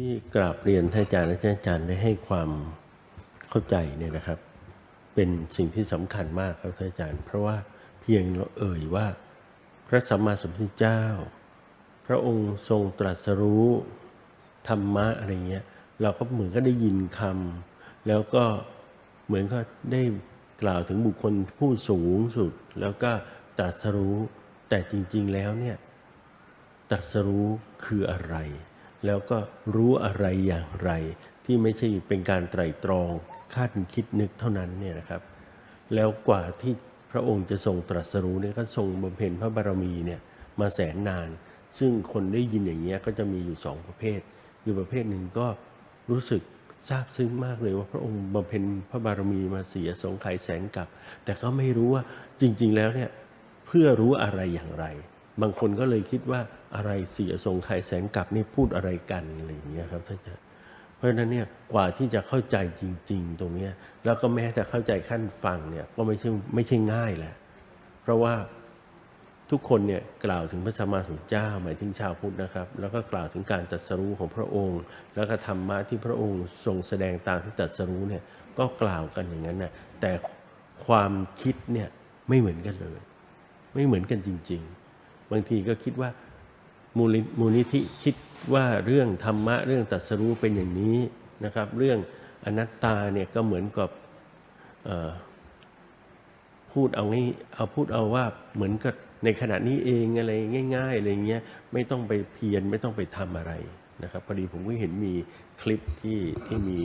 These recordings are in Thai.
ที่กราบเรียนท่านอาจารย์และท่านอาจารย์ได้ให้ความเข้าใจเนี่ยนะครับ เป็นสิ่งที่สำคัญมากครับท่านอาจารย์ เพราะว่าเพียงเราเอ่ยว่า พระสัมมาสัมพุทธเจ้า พระองค์ทรงตรัสรู้ธรรมะอะไรเงี้ยเราก็เหมือนก็ได้ยินคำแล้วก็เหมือนก็ได้กล่าวถึงบุคคลผู้สูงสุด แล้วก็ตรัสรู้แต่จริง ๆ แล้วเนี่ยตรัสรู้คืออะไร แล้วก็รู้อะไรอย่างไร ที่ไม่ใช่เป็นการไตรตรองคาดคิดนึกเท่านั้นเนี่ยนะครับ แล้วกว่าที่พระองค์จะทรงตรัสรู้เนี่ยก็ทรงบำเพ็ญพระบารมีเนี่ยมาแสนนาน ซึ่งคนได้ยินอย่างเงี้ยก็จะมีอยู่สองประเภทคือประเภทหนึ่งก็รู้สึกซาบซึ้งมากเลยว่าพระองค์บำเพ็ญพระบารมีมาเสียสงไขยแสนกับ แต่ก็ไม่รู้ว่าจริง ๆ แล้วเนี่ยเพื่อรู้อะไรอย่างไร บางคนก็เลยคิดว่าอะไรเสียทรงไขแสนกลับนี่พูดอะไรกันอะไรอย่างเงี้ยครับท่านอาจารย์เพราะฉะนั้นเนี่ยกว่าที่จะเข้าใจจริง ๆ ตรงเนี้ยแล้วก็แม้แต่เข้าใจขั้นฟังเนี่ยก็ไม่ใช่ไม่ใช่ง่ายแหละเพราะว่าทุกคนเนี่ยกล่าวถึงพระสัมมาสัมพุทธเจ้าหมายถึงชาวพุทธนะครับ แล้วก็กล่าวถึงการตรัสรู้ของพระองค์ แล้วก็ธรรมะที่พระองค์ทรงแสดงตามที่ตรัสรู้เนี่ยก็กล่าวกันอย่างนั้นนะแต่ความคิดเนี่ยไม่เหมือนกันเลย ไม่เหมือนกันจริง ๆ บางทีก็คิดว่ามูลมูลนิธิคิดว่าเรื่องธรรมะเรื่องตรัสรู้เป็นอย่างนี้นะครับ เรื่องอนัตตาเนี่ยก็เหมือนกับพูดเอางี้เอาพูดเอาว่าเหมือนกับในขณะนี้เองอะไรง่าย ๆอะไรเงี้ยไม่ต้องไปเพียรไม่ต้องไปทำอะไรนะครับพอดีผมก็เห็นมีคลิปที่ที่มี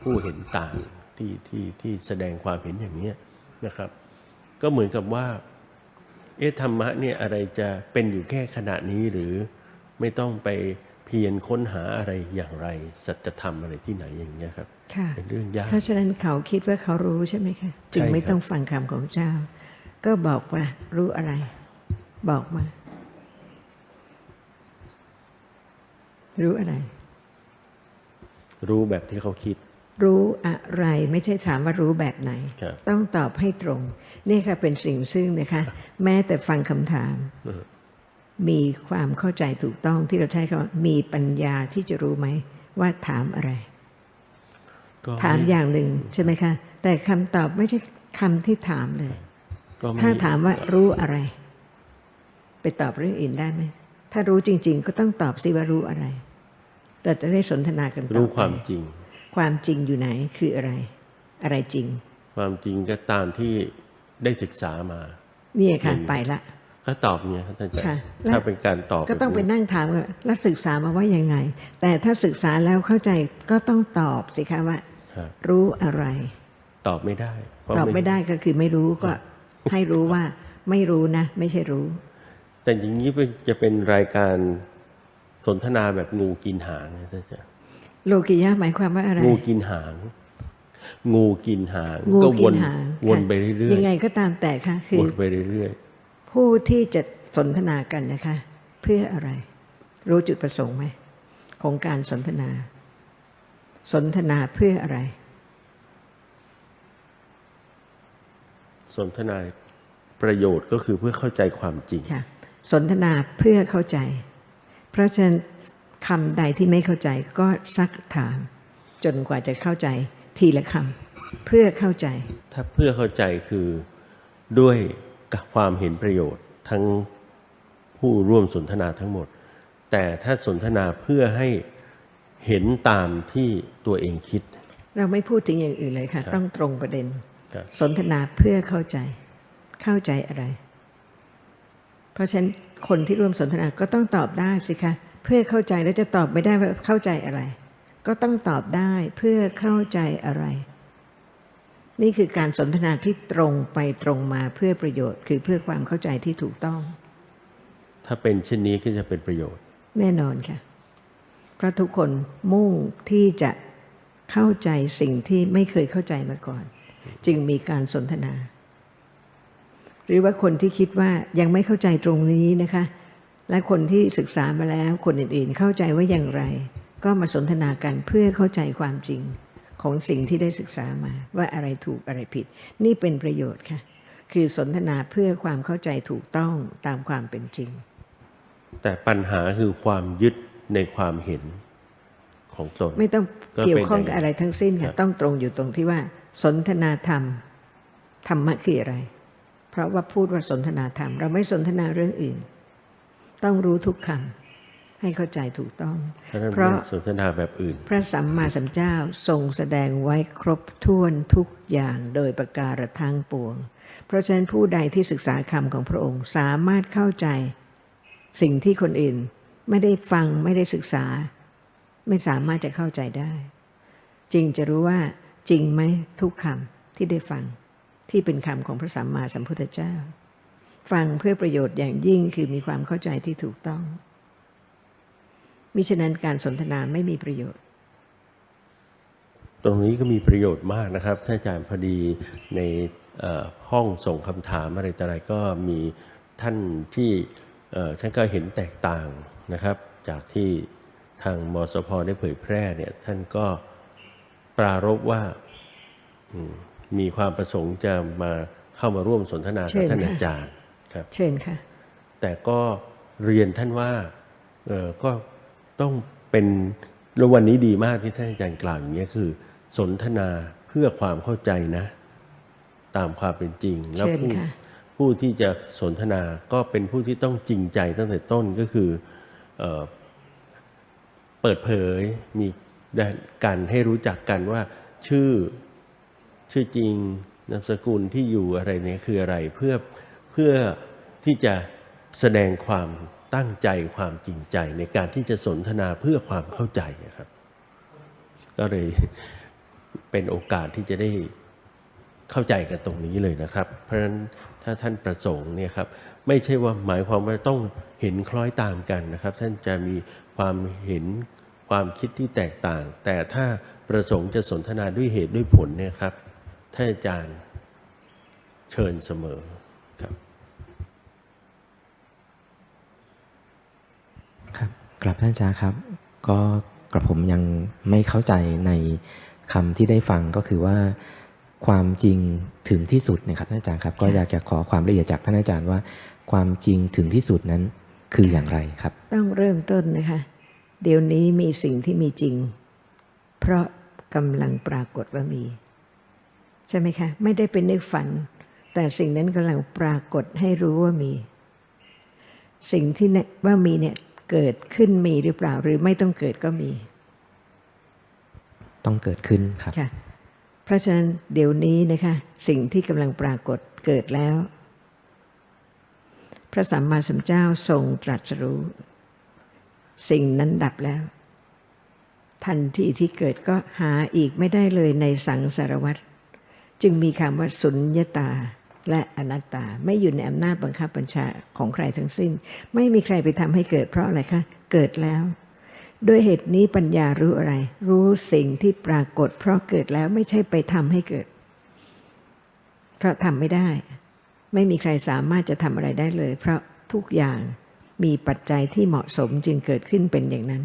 ผู้เห็นต่างที่ที่ที่แสดงความเห็นอย่างเนี้ยนะครับ ก็เหมือนกับว่า เอ๊ะธรรมะเนี่ยอะไรจะเป็นอยู่แค่ขณะนี้หรือไม่ต้องไปเพียรค้นหาอะไรอย่างไร สัจธรรมอะไรที่ไหนอย่างเงี้ยครับค่ะเป็นเรื่องยากเพราะฉะนั้นเขาคิดว่าเขารู้ใช่ไหมคะจึงไม่ครับต้องฟังคำของเจ้า ก็บอกว่ารู้อะไร บอกมา รู้อะไร รู้แบบที่เขาคิด รู้อะไรไม่ใช่ถามว่ารู้แบบไหนครับต้องตอบให้ตรง นี่ค่ะเป็นสิ่งซึ่งนะคะ แม้แต่ฟังคำถาม มีความเข้าใจถูกต้องที่เราใช้คำว่ามีปัญญาที่จะรู้ไหม ว่าถามอะไรก็ถามไอย่างหนึ่งใช่ไหมคะ แต่คำตอบไม่ใช่คำที่ถามเลยก็ไม่ถ้าถามว่ารู้อะไร ไปตอบเรื่องอื่นได้ไหม ถ้ารู้จริง ๆ ก็ต้องตอบสิว่ารู้อะไรเราจะได้สนทนากันต่อไปรู้ความจริง ความจริงอยู่ไหนคืออะไร อะไรจริง ความจริงก็ตามที่ได้ศึกษามา เนี่ยค่ะอืมไปละก็ตอบเนี่ยครับท่านอาจารค่ะย์แล้วถ้าเป็นการตอบ ก็ต้องไปแบบนี้นั่งถามว่าแล้วศึกษามาว่ายังไง แต่ถ้าศึกษาแล้วเข้าใจก็ต้องตอบสิคะว่าครับรู้อะไร ตอบไม่ได้เพราะตอบไม่ได้ก็คือไม่รู้ก็ให้รู้ว่าไม่รู้นะ ไม่ใช่รู้ แต่อย่างนี้จะเป็นรายการสนทนาแบบงูกินหางนะท่านอาจารย์ โลกิยะหมายความว่าอะไร งูกินหาง งูกินหาง งูก็กิวนหางวนค่ะไปเรื่อยยังไงก็ตามแต่ค่ะ คืๆวอนไปเรื่อยผู้ที่จะสนทนากันนะคะ เพื่ออะไร รู้จุดประสงค์ไหมของการสนทนา สนทนาเพื่ออะไร ๆ สนทนาประโยชน์ก็คือเพื่อเข้าใจความจริง ค่ะสนทนาเพื่อเข้าใจ เพราะฉะนั้น คำใดที่ไม่เข้าใจก็ซักถาม จนกว่าจะเข้าใจทีละคำเพื่อเข้าใจ ถ้าเพื่อเข้าใจคือด้วยกับความเห็นประโยชน์ทั้งผู้ร่วมสนทนาทั้งหมด แต่ถ้าสนทนาเพื่อให้เห็นตามที่ตัวเองคิด เราไม่พูดถึงอย่างอื่นเลยค่ะ ต้องตรงประเด็นครับสนทนาเพื่อเข้าใจ เข้าใจอะไร เพราะฉะนั้นคนที่ร่วมสนทนาก็ต้องตอบได้สิคะ เพื่อเข้าใจแล้วจะตอบไม่ได้ว่าเข้าใจอะไร ก็ต้องตอบได้เพื่อเข้าใจอะไร นี่คือการสนทนาที่ตรงไปตรงมาเพื่อประโยชน์ คือเพื่อความเข้าใจที่ถูกต้อง ถ้าเป็นเช่นนี้ก็จะเป็นประโยชน์ แน่นอนค่ะเพราะทุกคนมุ่งที่จะเข้าใจสิ่งที่ไม่เคยเข้าใจมาก่อน จึงมีการสนทนา หรือว่าคนที่คิดว่ายังไม่เข้าใจตรงนี้นะคะ และคนที่ศึกษามาแล้วคนอื่นๆเข้าใจว่าอย่างไร ก็มาสนทนากันเพื่อเข้าใจความจริงของสิ่งที่ได้ศึกษามาว่าอะไรถูกอะไรผิด นี่เป็นประโยชน์ค่ะ คือสนทนาเพื่อความเข้าใจถูกต้องตามความเป็นจริง แต่ปัญหาคือความยึดในความเห็นของตน ไม่ต้องก็เป็นเกี่ยวข้องอย่างนั้นกับอะไรทั้งสิ้นครัค่ะบต้องตรงอยู่ตรงที่ว่า สนทนาธรรมธรรมะคืออะไร เพราะว่าพูดว่าสนทนาธรรม เราไม่สนทนาเรื่องอื่น ต้องรู้ทุกคำให้เข้าใจถูกต้อง เพราะฉะนั้นเพราะไม่สนทนาแบบอื่น พระสัมมาสัมพุทธเจ้าทรงแสดงไว้ครบถ้วนทุกอย่างโดยประการทั้งปวง เพราะฉะนั้นผู้ใดที่ศึกษาคำของพระองค์สามารถเข้าใจ สิ่งที่คนอื่นไม่ได้ฟังไม่ได้ศึกษา ไม่สามารถจะเข้าใจได้ จริงจะรู้ว่าจริงไหมทุกคำที่ได้ฟังที่เป็นคำของพระสัมมาสัมพุทธเจ้า ฟังเพื่อประโยชน์อย่างยิ่งคือมีความเข้าใจที่ถูกต้อง มิฉะนั้นการสนทนาไม่มีประโยชน์ ตรงนี้ก็มีประโยชน์มากนะครับท่านอาจารย์พอดีในเอ่อห้องส่งคำถามอะไรต่ออะไรก็มีท่านที่เอ่อท่านก็เห็นแตกต่างนะครับ จากที่ทางมสพได้เผยแพร่เนี่ยท่านก็ปรารบว่าอืมมีความประสงค์จะมาเข้ามาร่วมสนทนาเชิกับญท่านค่ะอาจารย์ ครับ เชิญค่ะ แต่ก็เรียนท่านว่าเออก็ต้องเป็นแล้ววันนี้ดีมากที่ท่านอาจารย์กล่าวอย่างนี้ยคือ สนทนาเพื่อความเข้าใจนะ ตามความเป็นจริง แล้วเชิญผู้ค่ะผู้ที่จะสนทนาก็เป็นผู้ที่ต้องจริงใจตั้งแต่ต้นก็คือเอ่อเปิดเผยมีการให้รู้จักกันว่าชื่อชื่อจริงนามสกุลที่อยู่อะไรเนี่ยคืออะไรเพื่อเพื่อ ที่จะแสดงความตั้งใจความจริงใจในการที่จะสนทนาเพื่อความเข้าใจนะครับ ก็เลยเป็นโอกาสที่จะได้เข้าใจกันตรงนี้เลยนะครับ เพราะฉะนั้นถ้าท่านประสงค์เนี่ยครับไม่ใช่ว่าหมายความว่าต้องเห็นคล้อยตามกันนะครับ ท่านจะมีความเห็นความคิดที่แตกต่าง แต่ถ้าประสงค์จะสนทนาด้วยเหตุด้วยผลเนี่ยครับท่านอาจารย์เชิญเสมอครับ รับกลับท่านอาจารย์ครับ ก็กระผมยังไม่เข้าใจในคำที่ได้ฟังก็คือว่าความจริงถึงที่สุดเนะครับท่านอาจารย์ครับ ก็อยากจะขอความละเอียดจากท่านอาจารย์ว่า ความจริงถึงที่สุดนั้นคืออย่างไรครับ ต้องเริ่มต้นนะคะ เดี๋ยวนี้มีสิ่งที่มีจริง เพราะกำลังปรากฏว่ามี ใช่ไหมคะ ไม่ได้เป็นนึกฝัน แต่สิ่งนั้นกำลังปรากฏให้รู้ว่ามี สิ่งที่เนี่ยว่ามีเนี่ย เกิดขึ้นมีหรือเปล่า หรือไม่ต้องเกิดก็มี ต้องเกิดขึ้นครับค่ะเพราะฉะนั้นเดี๋ยวนี้นะคะ สิ่งที่กำลังปรากฏเกิดแล้ว พระสัมมาสัมพุทธเจ้าทรงตรัสรู้ สิ่งนั้นดับแล้ว ทันทีที่เกิดก็หาอีกไม่ได้เลยในสังสารวัตรจึงมีคำว่าสุญญตา และอนัตตาไม่อยู่ในอำนาจบังคับบัญชาของใครทั้งสิ้น ไม่มีใครไปทำให้เกิดเพราะอะไรคะ เกิดแล้วด้วยเหตุนี้ปัญญารู้อะไร รู้สิ่งที่ปรากฏ เพราะเกิดแล้วไม่ใช่ไปทำให้เกิด เพราะทำไม่ได้ ไม่มีใครสามารถจะทำอะไรได้เลย เพราะทุกอย่างมีปัจจัยที่เหมาะสมจึงเกิดขึ้นเป็นอย่างนั้น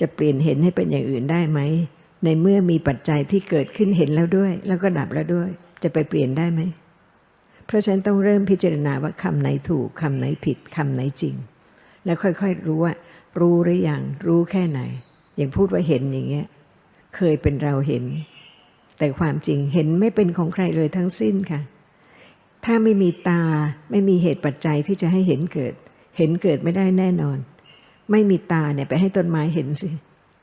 จะเปลี่ยนเห็นให้เป็นอย่างอื่นได้ไหม ในเมื่อมีปัจจัยที่เกิดขึ้นเห็นแล้วด้วย แล้วก็ดับแล้วด้วย จะไปเปลี่ยนได้ไหม เพราะฉะนั้นต้องเริ่มพิจารณาว่าคำไหนถูกคำไหนผิดคำไหนจริง แล้วค่อยๆรู้ว่า รู้หรือยังรู้แค่ไหน อย่างพูดว่าเห็นอย่างเงี้ยเคยเป็นเราเห็น แต่ความจริงเห็นไม่เป็นของใครเลยทั้งสิ้นค่ะ ถ้าไม่มีตาไม่มีเหตุปัจจัยที่จะให้เห็นเกิด เห็นเกิดไม่ได้แน่นอน ไม่มีตาเนี่ยไปให้ต้นไม้เห็นสิ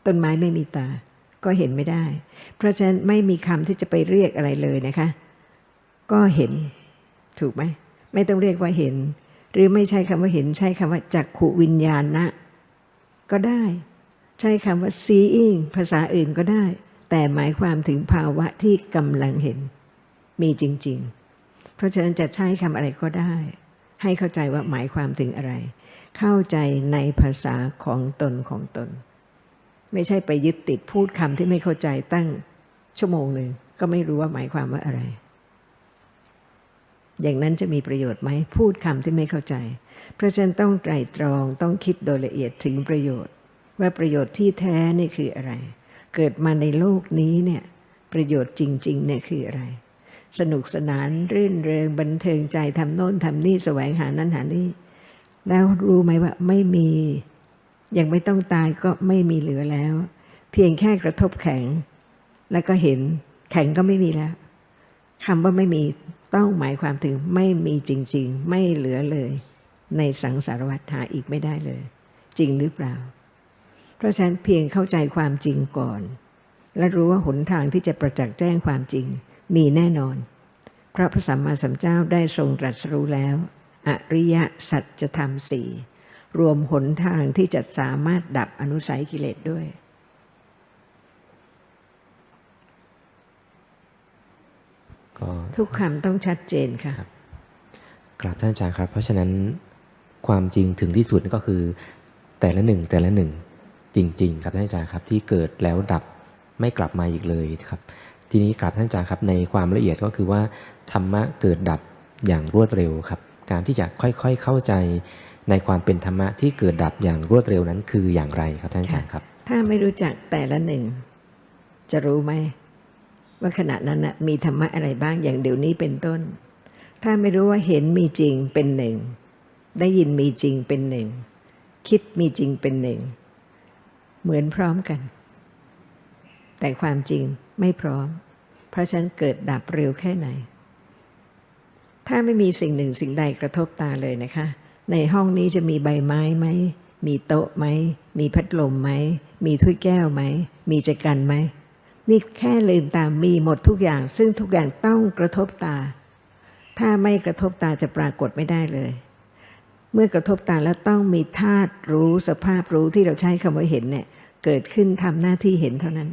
ต้นไม้ไม่มีตาก็เห็นไม่ได้ เพราะฉะนั้นไม่มีคำที่จะไปเรียกอะไรเลยนะคะ ก็เห็นถูกไหมไม่ต้องเรียกว่าเห็น หรือไม่ใช่คำว่าเห็น ใช้คำว่าจักขุวิญญาณนะ ก็ได้ ใช้คำว่า seeing ภาษาอื่นก็ได้ แต่หมายความถึงภาวะที่กำลังเห็น มีจริง ๆ เพราะฉะนั้นจะใช้คำอะไรก็ได้ ให้เข้าใจว่าหมายความถึงอะไร เข้าใจในภาษาของตนของตน ไม่ใช่ไปยึดติดพูดคำที่ไม่เข้าใจตั้งชั่วโมงหนึ่งก็ไม่รู้ว่าหมายความว่าอะไร อย่างนั้นจะมีประโยชน์ไหมพูดคำที่ไม่เข้าใจ เพราะฉะนั้นต้องไตรตรองต้องคิดโดยละเอียดถึงประโยชน์ ว่าประโยชน์ที่แท้นี่คืออะไร เกิดมาในโลกนี้เนี่ยประโยชน์จริงๆเนี่ยคืออะไร สนุกสนานรื่นเริงบันเทิงใจทำโน่นทำนี่แสวงหานั้นหานี่แล้วรู้ไหมว่าไม่มียังไม่ต้องตายก็ไม่มีเหลือแล้ว เพียงแค่กระทบแข็ง แล้วก็เห็นแข็งก็ไม่มีแล้วคำว่าไม่มี ต้องหมายความถึงไม่มีจริง ๆ ไม่เหลือเลย ในสังสารวัฏหาอีกไม่ได้เลย จริงหรือเปล่า เพราะฉะนั้นเพียงเข้าใจความจริงก่อน และรู้ว่าหนทางที่จะประจักษ์แจ้งความจริง มีแน่นอน พระพระสัมมาสัมพุทธเจ้าได้ทรงตรัสรู้แล้ว อริยสัจธรรมสี่รวมหนทางที่จะสามารถดับอนุสัยกิเลสด้วย ก็ทุกคำต้องชัดเจนค่ะกราบท่านอาจารย์ครับ เพราะฉะนั้นความจริงถึงที่สุดก็คือ แต่ละหนึ่งแต่ละหนึ่งจริง ๆ ครับท่านอาจารย์ครับที่เกิดแล้วดับไม่กลับมาอีกเลยครับ ทีนี้กราบท่านอาจารย์ครับในความละเอียดก็คือว่าธรรมะเกิดดับอย่างรวดเร็วครับ การที่จะค่อยๆเข้าใจในความเป็นธรรมะที่เกิดดับอย่างรวดเร็วนั้นคืออย่างไรครับท่านอาจารย์ครับ ถ้าไม่รู้จักแต่ละหนึ่ง จะรู้ไหม ว่าขณะนั้นนะมีธรรมะอะไรบ้างอย่างเดี๋ยวนี้เป็นต้น ถ้าไม่รู้ว่าเห็นมีจริงเป็นหนึ่ง ได้ยินมีจริงเป็นหนึ่ง คิดมีจริงเป็นหนึ่ง เหมือนพร้อมกัน แต่ความจริงไม่พร้อม เพราะฉันเกิดดับเร็วแค่ไหน ถ้าไม่มีสิ่งหนึ่งสิ่งใดกระทบตาเลยนะคะ ในห้องนี้จะมีใบไม้ไหมมีโต๊ะไหม มีพัดลมไหม มีถ้วยแก้วไหม มีจักรันไหม นี่แค่ลืมตามีหมดทุกอย่าง ซึ่งทุกอย่างต้องกระทบตา ถ้าไม่กระทบตาจะปรากฏไม่ได้เลย เมื่อกระทบตาแล้วต้องมีธาตุรู้สภาพรู้ที่เราใช้คำว่าเห็นเนี่ยเกิดขึ้นทำหน้าที่เห็นเท่านั้น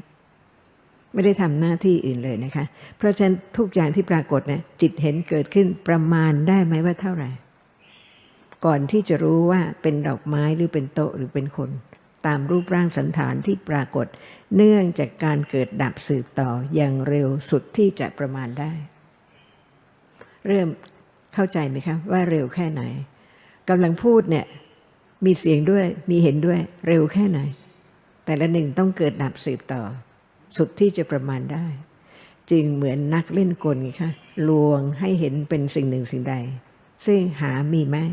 ไม่ได้ทำหน้าที่อื่นเลยนะคะ เพราะฉะนั้นทุกอย่างที่ปรากฏเนี่ยจิตเห็นเกิดขึ้นประมาณได้ไหมว่าเท่าไหร่ ก่อนที่จะรู้ว่าเป็นดอกไม้หรือเป็นโต๊ะหรือเป็นคน ตามรูปร่างสันฐานที่ปรากฏ เนื่องจากการเกิดดับสืบต่ออย่างเร็วสุดที่จะประมาณได้ เริ่มเข้าใจไหมคะว่าเร็วแค่ไหนกำลังพูดเนี่ยมีเสียงด้วยมีเห็นด้วยเร็วแค่ไหน แต่ละหนึ่งต้องเกิดดับสืบต่อ สุดที่จะประมาณได้ จึงเหมือนนักเล่นกลไงคะลวงให้เห็นเป็นสิ่งหนึ่งสิ่งใด ซึ่งหามีไม่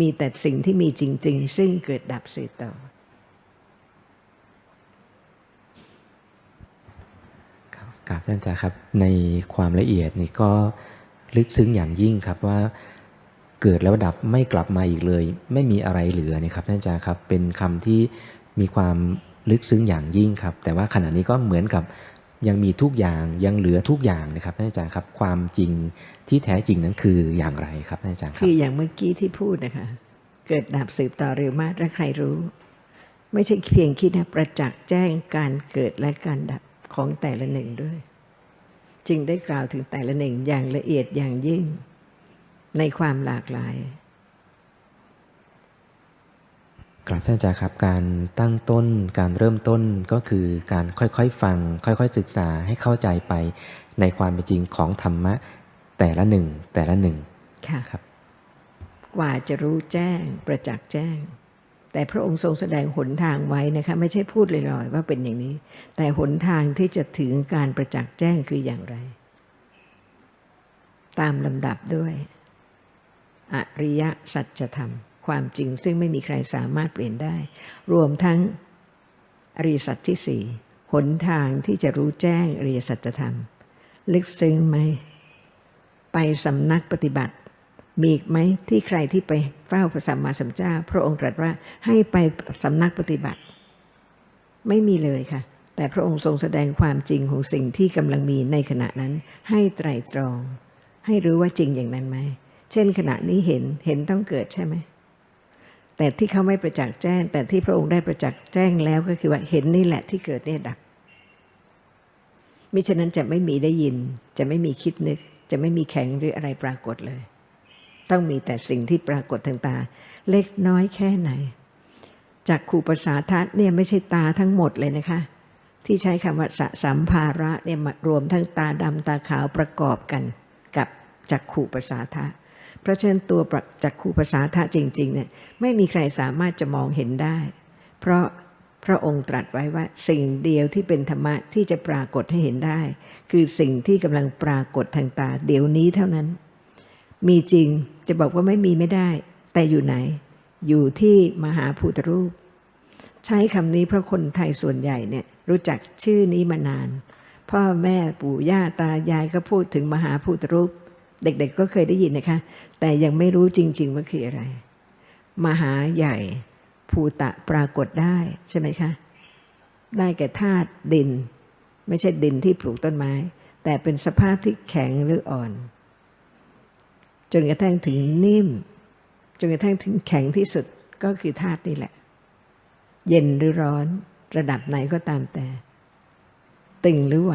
มีแต่สิ่งที่มีจริง ๆ ซึ่งเกิดดับสืบต่อ ครับ กราบท่านอาจารย์ครับ ในความละเอียดนี่ก็ลึกซึ้งอย่างยิ่งครับว่าเกิดแล้วดับไม่กลับมาอีกเลย ไม่มีอะไรเหลือนี่ครับท่านอาจารย์ครับเป็นคำที่มีความลึกซึ้งอย่างยิ่งครับ แต่ว่าขณะนี้ก็เหมือนกับยังมีทุกอย่างยังเหลือทุกอย่างนะครับท่านอาจารย์ครับ ความจริงที่แท้จริงนั้นคืออย่างไรครับท่านอาจารย์ครัคืออย่างเมื่อกี้ที่พูดนะคะ เกิดดับสืบต่อเร็วมากและใครรู้ ไม่ใช่เพียงคิดนะประจักษ์แจ้งการเกิดและการดับ ของแต่ละหนึ่งด้วย จึงได้กล่าวถึงแต่ละหนึ่งอย่างละเอียดอย่างยิ่ง ในความหลากหลายกราบท่านอาจารย์ครับการตั้งต้นการเริ่มต้นก็คือการค่อยๆฟัง ค่อยๆศึกษาให้เข้าใจไปในความเป็นจริงของธรรมะ แต่ละหนึ่งแต่ละหนึ่งค่ะครับ กว่าจะรู้แจ้งประจักษ์แจ้ง แต่พระองค์ทรงแสดงหนทางไว้นะคะไม่ใช่พูดลอยๆว่าเป็นอย่างนี้ แต่หนทางที่จะถึงการประจักษ์แจ้งคืออย่างไร ตามลำดับด้วย อริยสัจธรรม ความจริงซึ่งไม่มีใครสามารถเปลี่ยนได้ รวมทั้งอริยสัจที่สี่หนทางที่จะรู้แจ้งอริยสัจธรรม ลึกซึ้งไหม ไปสำนักปฏิบัติ มีอีกไหมที่ใครที่ไปเฝ้าพระสัมมาสัมพุทธเจ้า พระองค์ตรัสว่าให้ไปสำนักปฏิบัติ ไม่มีเลยค่ะ แต่พระองค์ทรงแสดงความจริงของสิ่งที่กำลังมีในขณะนั้น ให้ไตรตรอง ให้รู้ว่าจริงอย่างนั้นไหมเช่น ขณะนี้เห็นเห็นต้องเกิดใช่ไหมแต่ที่เขาไม่ประจักษ์แจ้ง แต่ที่พระองค์ได้ประจักษ์แจ้งแล้วก็คือว่าเห็นนี่แหละที่เกิดเนี่ยดับมิฉะนั้นจะไม่มีได้ยิน จะไม่มีคิดนึก จะไม่มีแข็งหรืออะไรปรากฏเลย ต้องมีแต่สิ่งที่ปรากฏทางตา เล็กน้อยแค่ไหน จากขูประสาทัศน์เนี่ยไม่ใช่ตาทั้งหมดเลยนะคะ ที่ใช้คำว่าสสัมภาระเนี่ยมารวมทั้งตาดำตาขาวประกอบกัน กับจักขูประสาทะเพราะฉะนั้นตัวจักขูประสาทะจริงๆเนี่ยไม่มีใครสามารถจะมองเห็นได้ เพราะพระองค์ตรัสไว้ว่าสิ่งเดียวที่เป็นธรรมะที่จะปรากฏให้เห็นได้ คือสิ่งที่กำลังปรากฏทางตาเดี๋ยวนี้เท่านั้น มีจริงจะบอกว่าไม่มีไม่ได้ แต่อยู่ไหน อยู่ที่มหาภูตรูป ใช้คำนี้เพราะคนไทยส่วนใหญ่เนี่ยรู้จักชื่อนี้มานาน พ่อแม่ปู่ย่าตายายก็พูดถึงมหาภูตรูป เด็กๆก็เคยได้ยินนะคะ แต่ยังไม่รู้จริง ๆ ว่าคืออะไร มหาใหญ่ภูตะปรากฏได้ใช่ไหมคะ ได้แก่ธาตุดิน ไม่ใช่ดินที่ปลูกต้นไม้ แต่เป็นสภาพที่แข็งหรืออ่อน จนกระทั่งถึงนิ่ม จนกระทั่งถึงแข็งที่สุดก็คือธาตุนี่แหละ เย็นหรือร้อนระดับไหนก็ตามแต่ ตึงหรือไหว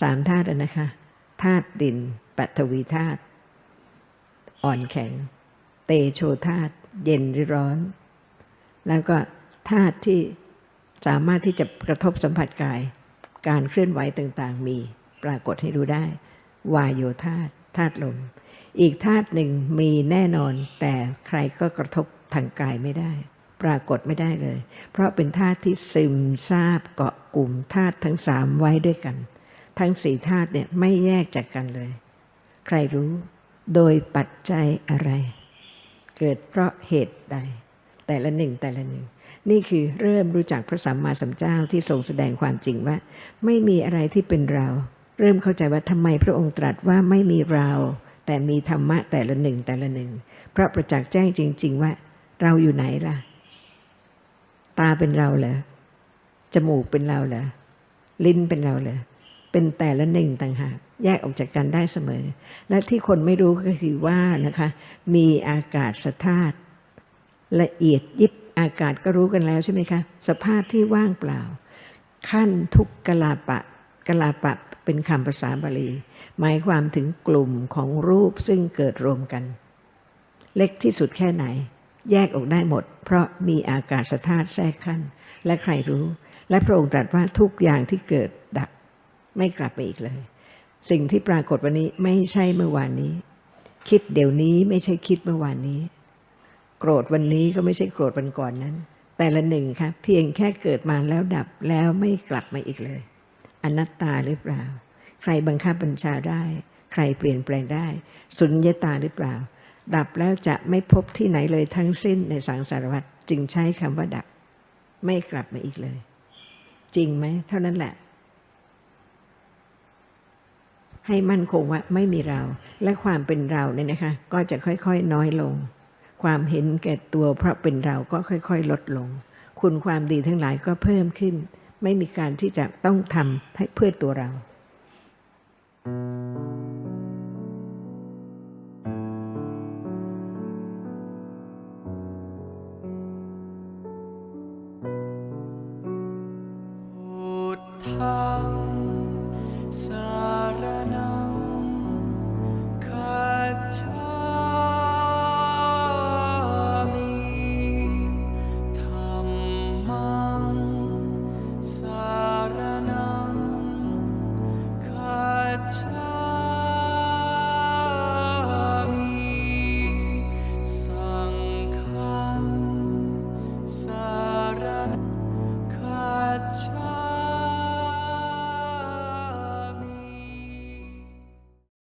สามธาตุนะคะธาตุดินปัทวีธาตุอ่อนแข็ง เตโชธาตุเย็นหรือร้อน แล้วก็ธาตุที่สามารถที่จะกระทบสัมผัสกาย การเคลื่อนไหวต่างๆ มีปรากฏให้รู้ได้ วายโยธาตุ ธาตุลม อีกธาตุหนึ่งมีแน่นอน แต่ใครก็กระทบทางกายไม่ได้ ปรากฏไม่ได้เลย เพราะเป็นธาตุที่ซึมซาบเกาะกลุ่มธาตุทั้งสามไว้ด้วยกัน ทั้งสี่ธาตุเนี่ยไม่แยกจากกันเลย ใครรู้โดยปัจจัยอะไร เกิดเพราะเหตุใด แต่ละหนึ่งแต่ละหนึ่งนี่คือเริ่มรู้จักพระสัมมาสัมพุทธเจ้าที่ทรงแสดงความจริงว่า ไม่มีอะไรที่เป็นเรา เริ่มเข้าใจว่าทำไมพระองค์ตรัสว่าไม่มีเรา แต่มีธรรมะแต่ละหนึ่งแต่ละหนึ่งเพราะประจักษ์แจ้งจริง ๆ ว่า เราอยู่ไหนล่ะ ตาเป็นเราเหรอจมูกเป็นเราเหรอลิ้นเป็นเราเหรอเป็นแต่ละหนึ่งต่างหากแยกออกจากกันได้เสมอ และที่คนไม่รู้ก็คือว่านะคะ มีอากาศสธาตุละเอียดยิบอากาศก็รู้กันแล้วใช่ไหมคะ สภาพที่ว่างเปล่า ขั้นทุกกลาปะกลาปะ เป็นคำภาษาบาลี หมายความถึงกลุ่มของรูปซึ่งเกิดรวมกัน เล็กที่สุดแค่ไหน แยกออกได้หมด เพราะมีอากาศธาตุแทรกขั้น และใครรู้ และพระองค์ตรัสว่าทุกอย่างที่เกิดดับ ไม่กลับไปอีกเลย สิ่งที่ปรากฏวันนี้ไม่ใช่เมื่อวานนี้ คิดเดี๋ยวนี้ไม่ใช่คิดเมื่อวานนี้ โกรธวันนี้ก็ไม่ใช่โกรธวันก่อนนั้น แต่ละหนึ่งค่ะเพียงแค่เกิดมาแล้วดับแล้วไม่กลับมาอีกเลย อนัตตาหรือเปล่า ใครบังคับบัญชาได้ ใครเปลี่ยนแปลงได้ สุญญตาหรือเปล่า ดับแล้วจะไม่พบที่ไหนเลยทั้งสิ้นในสังสารวัฏจึงใช้คำว่าดับ ไม่กลับมาอีกเลย จริงไหมเท่านั้นแหละ ให้มั่นคงว่าไม่มีเรา และความเป็นเราเนี่ยนะคะ ก็จะค่อยๆน้อยลง ความเห็นแก่ตัวเพราะเป็นเราก็ค่อย ๆ ลดลง คุณความดีทั้งหลายก็เพิ่มขึ้น ไม่มีการที่จะต้องทำให้เพื่อตัวเราทธา